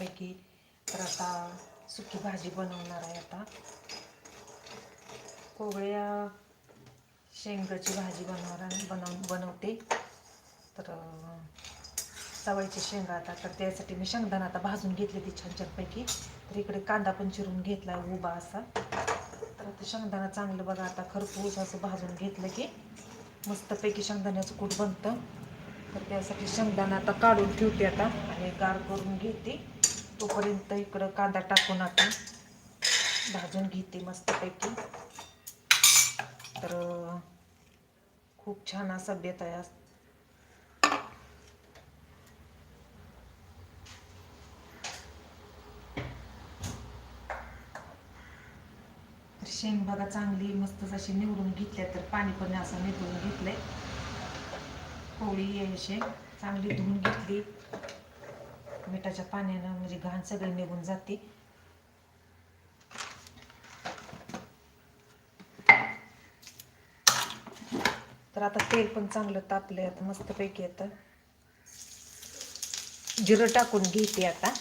मस्तपैकी तर आता सुकी भाजी बनवणार आहे आता. कोवळ्या शेंगाची भाजी बनवणार बनव बनवते. तर अं, शेंगा आता तर त्यासाठी मी शेंगदाणा आता भाजून घेतली ती छान छानपैकी तर इकडे कांदा पण चिरून घेतला उभा असा. तर आता शेंगदाणा चांगलं बघा आता खरपूस असं भाजून घेतलं की मस्तपैकी शेंगदाण्याचं कूट बनतं. तर त्यासाठी शेंगदाणा आता काढून ठेवते आता आणि गार करून घेते. तोपर्यंत इकडं कांदा टाकून आता भाजून घेते मस्तपैकी. तर खूप छान असा बेत आहे शेंग बघा चांगली मस्त अशी निवडून घेतल्या तर पाणी पण असं निवडून घेतलंय. पोळी आहे शेंग चांगली धुवून घेतली. मिठाच्या पाण्यानं म्हणजे घाण सगळी निघून जाते. तर आता तेल पण चांगलं तापलंय आता मस्तपैकी येत जिरं टाकून घेते आता.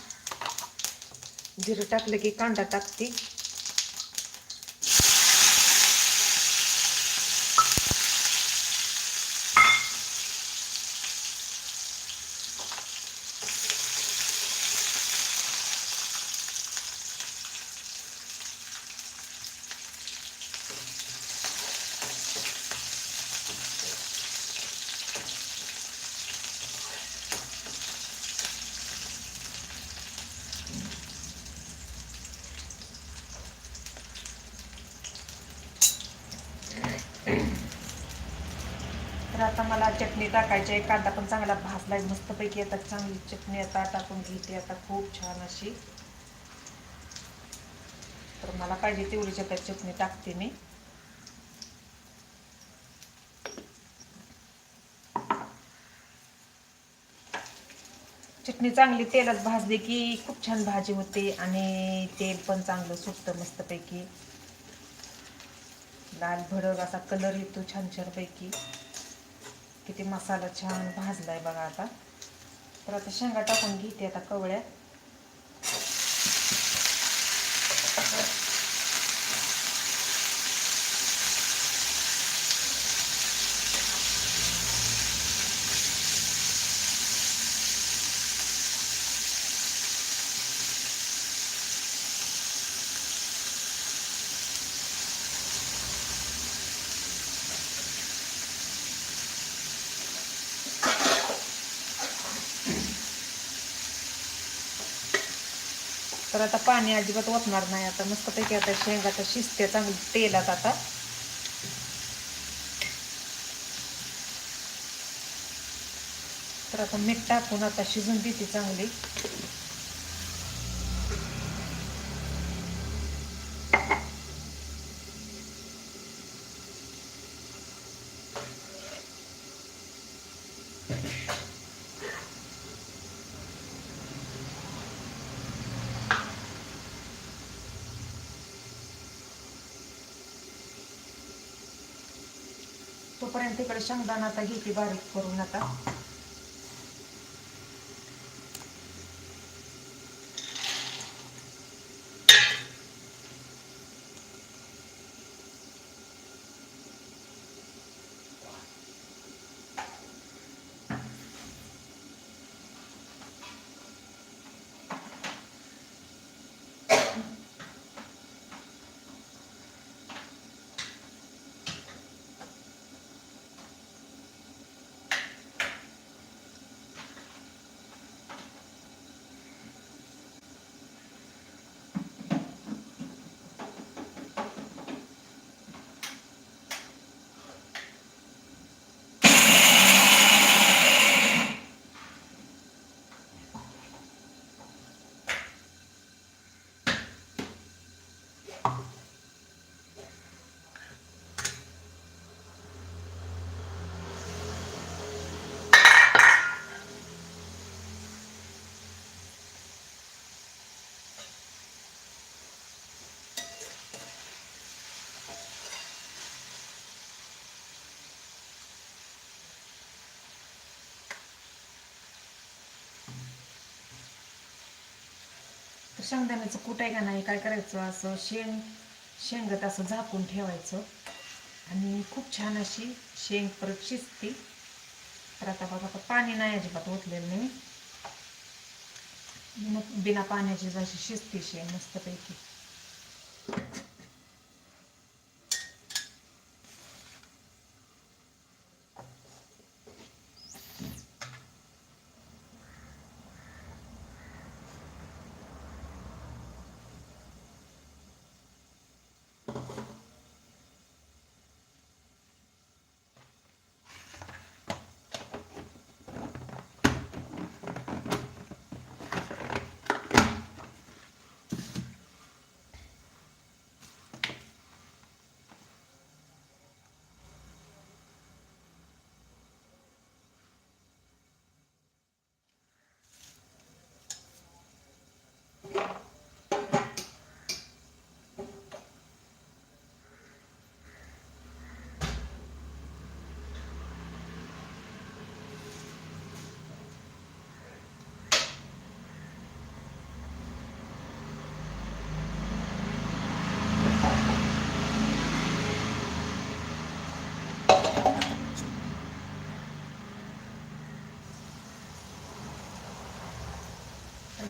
जिरं टाकलं की कांदा टाकते तर आता मला चटणी टाकायची. आहे कांदा पण चांगला भाजलाय मस्तपैकी आता चांगली चटणी आता टाकून घेते आता खूप छान अशी. तर मला पाहिजे तेवढी चटणी चटणी टाकते मी. चटणी चांगली तेलात भाजली की खूप छान भाजी होते आणि तेल पण चांगलं सुटतं मस्तपैकी. लाल भडक असा कलर येतो छान छानपैकी. किती मसाला छान भाजला आहे बघा आता. तर आता शेंगा टाकून घेते आता कवळ्यात तर आता पाणी अजिबात ओतणार नाही. आता मस्तपैकी आता शेंगा आता शिजते चांगली तेलात आता. तर आता मीठ टाकून आता शिजून देते चांगली. तोपर्यंत इकडे शेंगदाणा आता घेते बारीक करून आता शेंगदाण्याचं कूट आहे का नाही काय करायचं असं शेंग शेंगत असं झाकून ठेवायचं. आणि खूप छान अशी शेंग परत शिजते. तर आता बघा आता पाणी नाही अजिबात ओतलेलं नाही मग बिना पाण्याची जशी शिजती शेंग मस्तपैकी.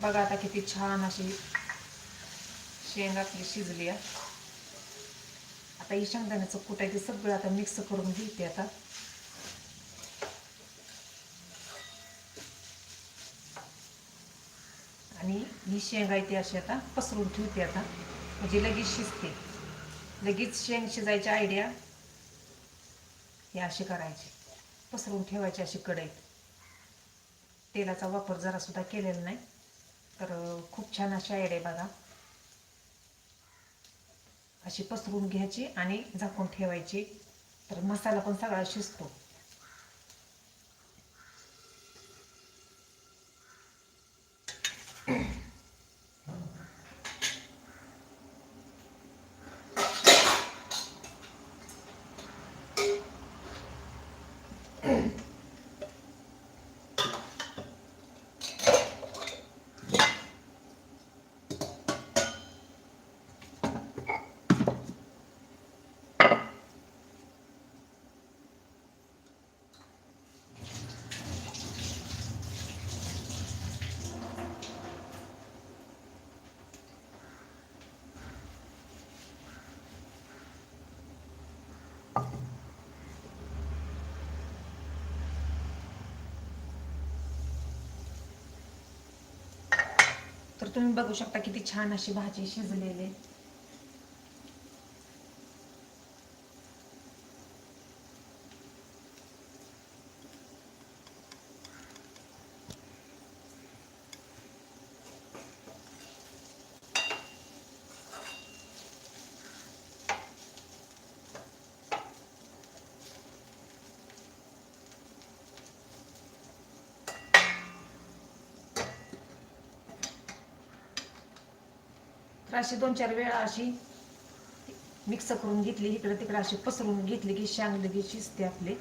बघा आता किती छान अशी शेंग आपली शिजली आता ही शेंगदाण्याचं कूट आहे ते सगळं आता मिक्स करून घेते आता. आणि ही शेंग आहे ती अशी आता पसरून ठेवते आता. म्हणजे लगेच शिजते. लगेच शेंग शिजायची आयडिया हे अशी करायची. पसरून ठेवायची अशी कढईत तेलाचा वापर जरा सुद्धा केलेला नाही. तर खूप छान अशी आयडिया बघा. अशी पसरून घ्यायची आणि झाकून ठेवायची. तर मसाला पण सगळा शिजतो. तर तुम्ही बघू शकता किती छान अशी भाजी शिजलेली तर अशी दोन चार वेळा अशी मिक्स करून घेतली इकडे तिकडे अशी पसरून घेतली की शांग लगेच शिजते आपली.